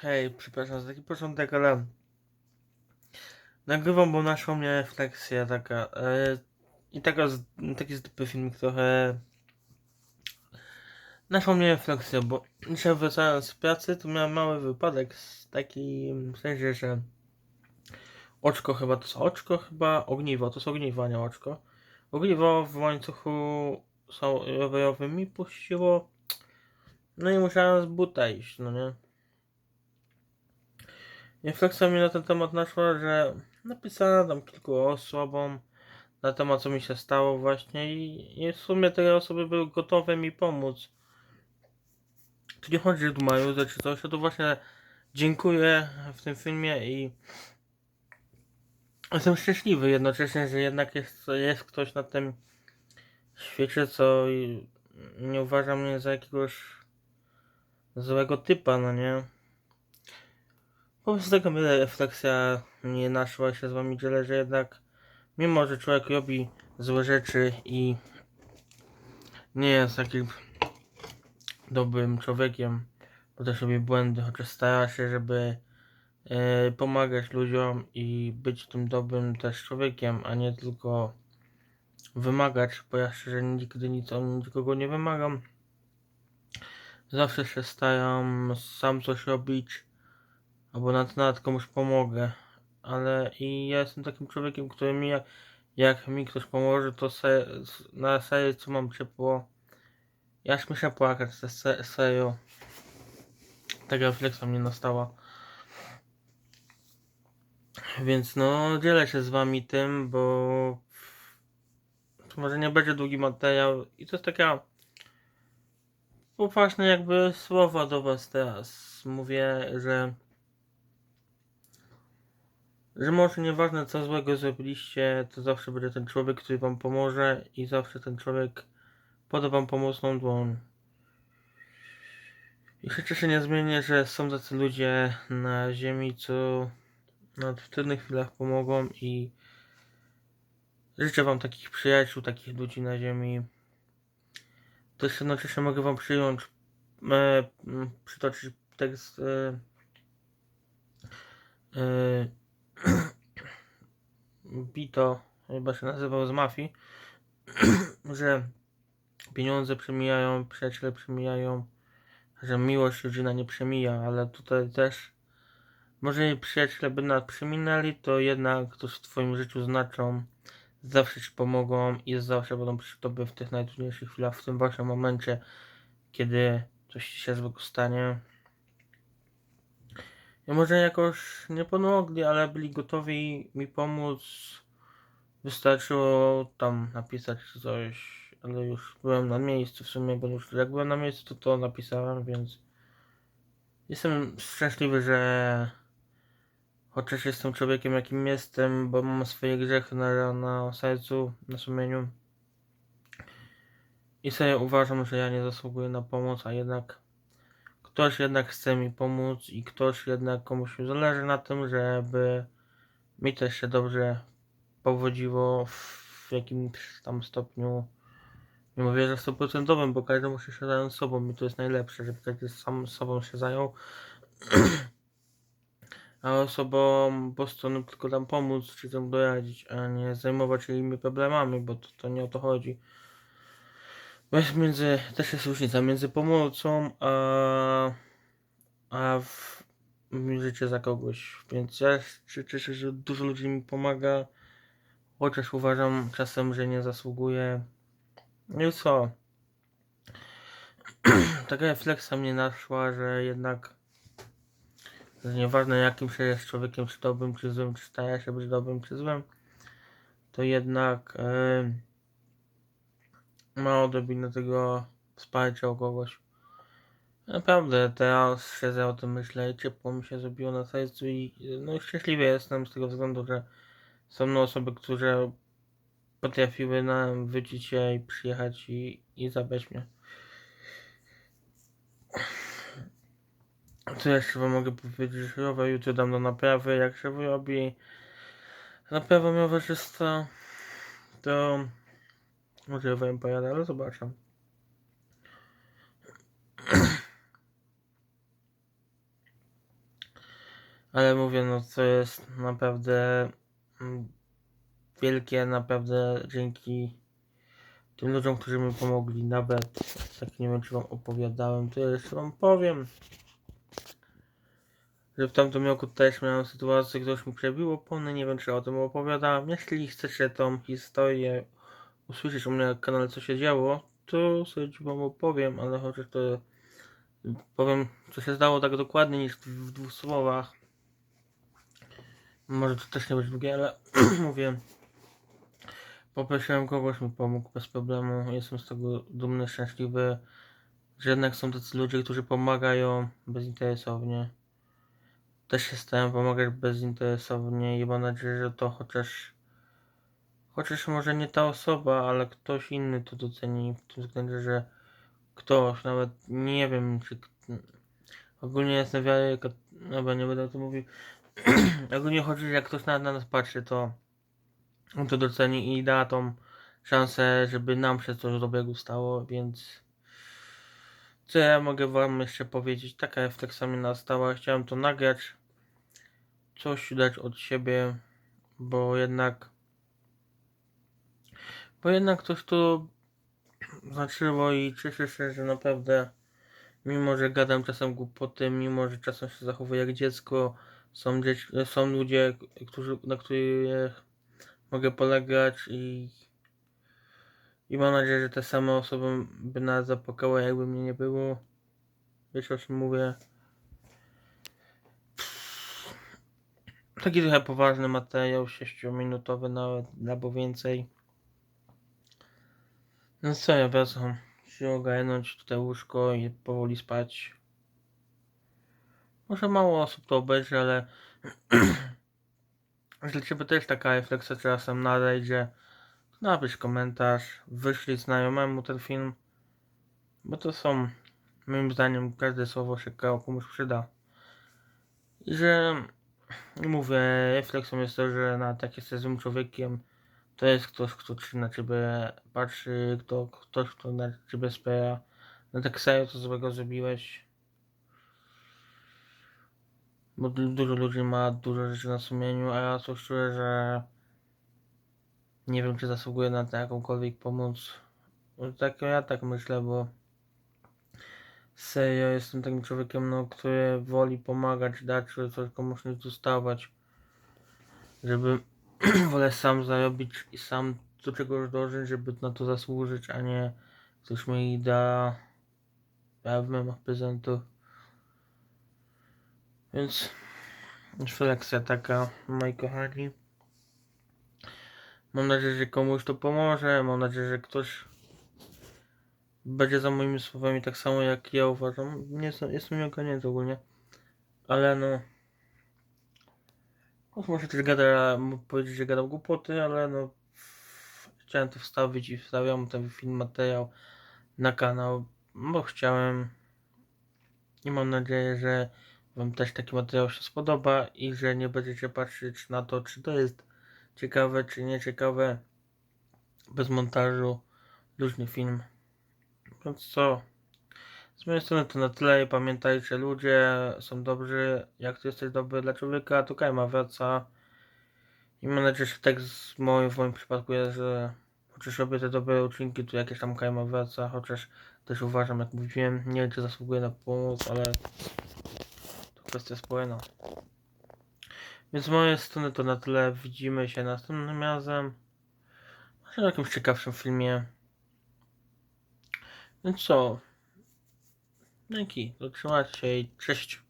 Hej, przepraszam za taki początek, ale nagrywam, bo naszła mnie refleksja taka e, i taka, taki zdupy filmik trochę. Naszła mnie refleksja, bo dzisiaj wracając z pracy, to miałem mały wypadek z takim sensie, że oczko chyba, to jest oczko chyba, ogniwo, to jest ogniwo, a nie oczko. Ogniwo w łańcuchu są rowerowym mi puściło, no i musiałem z buta iść, no nie. Refleksja mi na ten temat naszła, że napisałem tam kilku osobom na temat, co mi się stało właśnie i, i w sumie te osoby były gotowe mi pomóc. Tu nie chodzi, że tu mają czy coś, to właśnie dziękuję w tym filmie i jestem szczęśliwy jednocześnie, że jednak jest, jest ktoś na tym świecie, co nie uważa mnie za jakiegoś złego typa, no nie? Wobec tego mnie refleksja nie naszła się z wami dzielę, że jednak mimo, że człowiek robi złe rzeczy i nie jest takim dobrym człowiekiem, bo też robi błędy, chociaż stara się, żeby e, pomagać ludziom i być tym dobrym też człowiekiem, a nie tylko wymagać, bo ja szczerze nigdy nic od nikogo nie wymagam. Zawsze się staram sam coś robić, albo nawet, nawet komuś pomogę, ale i ja jestem takim człowiekiem, który mi jak, jak mi ktoś pomoże, to se, na sercu mam ciepło. Ja muszę płakać, se, serio. Taka refleksja mnie nastała. Więc no, dzielę się z wami tym, bo może nie będzie długi materiał i to jest taka poważne jakby słowa do was teraz. Mówię, że że może nieważne co złego zrobiliście, to zawsze będzie ten człowiek, który wam pomoże i zawsze ten człowiek poda wam pomocną dłoń. I rzeczy się nie zmienię, że są tacy ludzie na ziemi, co nawet w trudnych chwilach pomogą i życzę wam takich przyjaciół, takich ludzi na ziemi. Też jednocześnie mogę wam przyjąć, e, przytoczyć tekst e, e, Bito, chyba się nazywał z mafii, że pieniądze przemijają, przyjaciele przemijają, że miłość rodzina nie przemija, ale tutaj też może przyjaciele by nas przeminęli, to jednak ktoś w twoim życiu znaczą, zawsze ci pomogą i zawsze będą przy tobie w tych najtrudniejszych chwilach, w tym właśnie momencie, kiedy coś się złego stanie. I może jakoś nie pomogli, ale byli gotowi mi pomóc. Wystarczyło tam napisać coś, ale już byłem na miejscu w sumie, bo już jak byłem na miejscu, to to napisałem, więc jestem szczęśliwy, że chociaż jestem człowiekiem jakim jestem, bo mam swoje grzechy na, na sercu, na sumieniu i sobie uważam, że ja nie zasługuję na pomoc, a jednak ktoś jednak chce mi pomóc i ktoś jednak komuś zależy na tym, żeby mi też się dobrze powodziło w jakimś tam stopniu. Nie mówię, że stuprocentowym, bo każdy musi się zająć sobą i to jest najlepsze, żeby każdy sam sobą się zajął. A osobom po prostu tylko tam pomóc, czy tam doradzić, a nie zajmować się innymi problemami, bo to, to nie o to chodzi. Bo jest między, też jest różnica między pomocą a, a w, życie za kogoś. Więc ja się cieszę, że dużo ludzi mi pomaga, chociaż uważam czasem, że nie zasługuję. No i co? Taka refleksja mnie naszła, że jednak nieważne jakim się jest człowiekiem, czy dobrym, czy złym, czy stara się być dobrym, czy złym, to jednak yy, ma odrobinę tego wsparcia u kogoś. Naprawdę, teraz siedzę o tym myślę i ciepło mi się zrobiło na sercu i no szczęśliwy jestem z tego względu, że są mną osoby, które potrafiły nam wycić się i przyjechać i, i zabrać mnie. Co jeszcze wam mogę powiedzieć? Rower jutro dam do naprawy. Jak się wyrobi naprawa rowerzysta, to może rowerem pojadę, ale zobaczę. Ale mówię, no to jest naprawdę wielkie, naprawdę dzięki tym ludziom, którzy mi pomogli. Nawet tak nie wiem, czy wam opowiadałem, to jeszcze wam powiem. Że w tamtym roku też miałem sytuację, ktoś mi przebił opony, nie wiem czy o tym opowiadałem. Jeśli chcecie tą historię usłyszeć u mnie na kanale, co się działo, to sobie wam opowiem, ale chociaż to powiem, co się zdało tak dokładnie niż w dwóch słowach. Może to też nie być długie, ale mówię. Poprosiłem kogoś, mi pomógł bez problemu. Jestem z tego dumny, szczęśliwy, że jednak są tacy ludzie, którzy pomagają bezinteresownie. Też się stałem pomagać bezinteresownie i mam nadzieję, że to chociaż chociaż może nie ta osoba, ale ktoś inny to doceni w tym względzie, że ktoś, nawet nie wiem, czy ogólnie jestem wiary, dobra, nie będę o tym mówił. ogólnie chodzi, że jak ktoś na, na nas patrzy, to on to doceni i da tą szansę, żeby nam się coś dobrego stało, więc co ja mogę wam jeszcze powiedzieć? Taka refleksja mi nastała, chciałem to nagrać, coś dać od siebie, bo jednak bo jednak coś to znaczyło i cieszę się, że naprawdę mimo, że gadam czasem głupoty, mimo, że czasem się zachowuję jak dziecko, są, dzieci, są ludzie, którzy, na których mogę polegać i i mam nadzieję, że te same osoby by nas zapłakały, jakby mnie nie było. Wiesz o czym mówię? Taki trochę poważny materiał, 6-minutowy nawet, albo więcej. No co, ja wracam się ogarnąć tutaj łóżko i powoli spać. Może mało osób to obejrzy, ale dla Ciebie też taka refleksja czasem nadejdzie. Napisz komentarz, wyślij znajomemu ten film, bo to są, moim zdaniem, każde słowo się komuś przyda. I że, mówię, refleksją jest to, że na tak jesteś złym człowiekiem, to jest ktoś, kto na ciebie patrzy, kto, ktoś, kto na ciebie wspiera. No tak serio, co złego zrobiłeś. Bo du- dużo ludzi ma dużo rzeczy na sumieniu, a ja coś czuję, że nie wiem, czy zasługuję na jakąkolwiek pomoc. No Tak, ja tak myślę, bo serio jestem takim człowiekiem, no, który woli pomagać, dać coś komuś nie dostawać. Żeby wolę sam zarobić i sam do czegoś dążyć, żeby na to zasłużyć, a nie ktoś mi da ja w ramach prezentu. Więc refleksja taka, moi kochani. Mam nadzieję, że komuś to pomoże. Mam nadzieję, że ktoś będzie za moimi słowami tak samo jak ja uważam. Nie jestem, jestem nieogarnięty ogólnie. Ale no. no może też gada, powiedzieć, że gadał głupoty, ale no. Chciałem to wstawić i wstawiam ten film, materiał na kanał, bo chciałem. I mam nadzieję, że Wam też taki materiał się spodoba i że nie będziecie patrzeć na to, czy to jest ciekawe, czy nieciekawe. Bez montażu, luźny film. Więc co? Z mojej strony to na tyle pamiętajcie, ludzie są dobrzy. Jak ty jesteś dobry dla człowieka, to kajma wraca. I mam nadzieję, że tak z moim, w moim przypadku jest, że chociaż robię te dobre uczynki, to jakieś tam kajma wraca, chociaż też uważam, jak mówiłem, nie wiem czy zasługuję na pomoc, ale to kwestia społeczna. Więc z mojej strony to na tyle. Widzimy się następnym razem. Może w jakimś ciekawszym filmie. Więc co? Dzięki. Zatrzymajcie się i cześć.